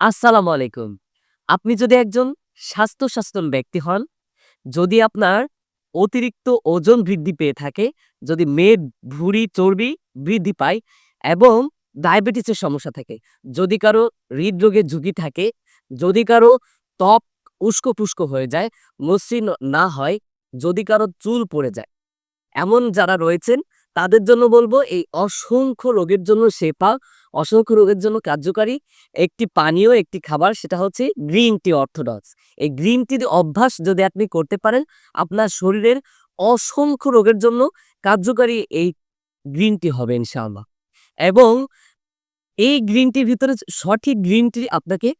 আসসালামু আলাইকুম। আপনি যদি একজন স্বাস্থ্য সচেতন ব্যক্তি হন, যদি আপনার অতিরিক্ত ওজন বৃদ্ধি পেয়ে থাকে, যদি মেদ, ভুঁড়ি, চর্বি বৃদ্ধি পায় এবং ডায়াবেটিসের সমস্যা থাকে, যদি কারও হৃদরোগের ঝুঁকি থাকে, যদি কারও ত্বক উস্কো-পুস্কো হয়ে যায়, মসৃণ না হয়, যদি কারও চুল পড়ে যায়, এমন যারা রয়েছেন তাদের জন্য বলব এই অসংখ্য রোগের জন্য শেফা, অসংখ্য রোগের জন্য কার্যকারী একটি পানীয়, একটি খাবার সেটা হচ্ছে গ্রিন টি অর্থোডক্স। এই গ্রিন টির অভ্যাস যদি আপনি করতে পারেন, আপনার শরীরের অসংখ্য রোগের জন্য কার্যকারী এই গ্রিন টি হবে ইনশাআল্লাহ। এবং এই গ্রিন টির ভিতরে সঠিক গ্রিন টি আপনাকে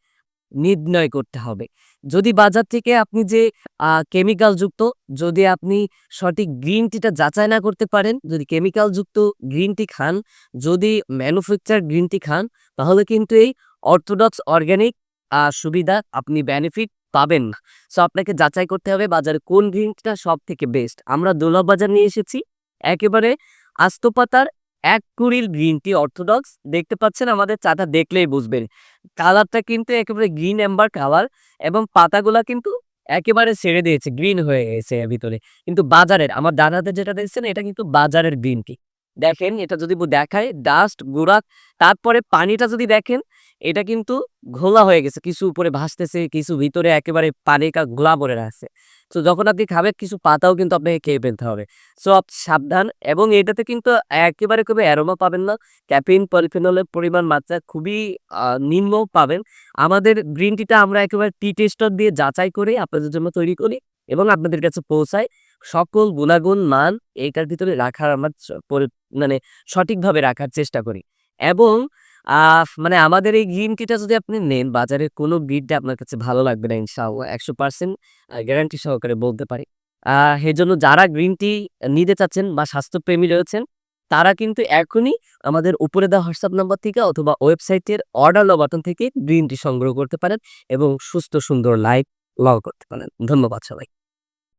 নির্ণয় করতে হবে। যদি বাজার থেকে আপনি যে আ কেমিক্যাল যুক্ত যদি আপনি সঠিক গ্রিন টিটা যাচাই না করতে পারেন, যদি কেমিক্যাল যুক্ত গ্রিন টি খান, যদি ম্যানুফ্যাকচার গ্রিন টি খান, তাহলে কিন্তু এই অর্থোডক্স অর্গানিক আ সুবিধা আপনি বেনিফিট পাবেন না। সো আপনাকে যাচাই করতে হবে বাজারে কোন গ্রিন টিটা সব থেকে বেস্ট। আমরা দোলা বাজার নিয়ে এসেছি একেবারে আস্ত পাতার ১ কুড়ির গ্রিন টি অর্থোডক্স। দেখতে পাচ্ছেন আমাদের চাটা দেখলেই বুঝবেন। কালারটা কিন্তু একেবারে গ্রিন এম্বার কালার এবং পাতাগুলা কিন্তু একেবারে ছেড়ে দিয়েছে, গ্রিন হয়ে গেছে এর ভিতরে। কিন্তু বাজারের আমার দাদাদের যেটা দেখছেন এটা কিন্তু বাজারের গ্রিন টি। দেখেন এটা যদি দেখায় ডাস্ট, গুড়াক তারপরে পানিটা যদি দেখেন এটা কিন্তু ঘোলা হয়ে গেছে। কিছু উপরে ভাসতেছে, কিছু ভিতরে একেবারে পানি ঘোলা ভরে রাখছে। সো যখন আপনি খাবেন কিছু পাতাও কিন্তু আপনাকে খেয়ে ফেলতে হবে। সো সাবধান এবং এটাতে কিন্তু একেবারে কোনো অ্যারোমা পাবেন না। ক্যাফেইন, পলিফেনলের পরিমাণ মাত্রা খুবই নিম্ন পাবেন। আমাদের গ্রিন টিটা আমরা একেবারে টি টেস্টার দিয়ে যাচাই করে আপনাদের জন্য তৈরি করি এবং আপনাদের কাছে পৌঁছাই। সকল গুণাগুণ, মান এইটার ভিতরে রাখার আমার মানে সঠিকভাবে রাখার চেষ্টা করি। এবং আ মানে আমাদের এই গ্রিন টিটা যদি আপনি নেন, বাজারের কোনো গ্রিন টি আপনার কাছে ভালো লাগবে না ইনশাআল্লাহ। ১০০% আ গ্যারান্টি সহকারে বলতে পারি। আ এজন্য যারা গ্রিন টি নিতে চাচ্ছেন বা স্বাস্থ্যপ্রেমী রয়েছেন, তারা কিন্তু এখনই আমাদের উপরে দেওয়া হোয়াটসঅ্যাপ নাম্বার থেকে অথবা ওয়েবসাইটের অর্ডার নাও বাটন থেকে গ্রিন টি সংগ্রহ করতে পারেন এবং সুস্থ সুন্দর লাইফ লও করতে পারেন। ধন্যবাদ সবাই।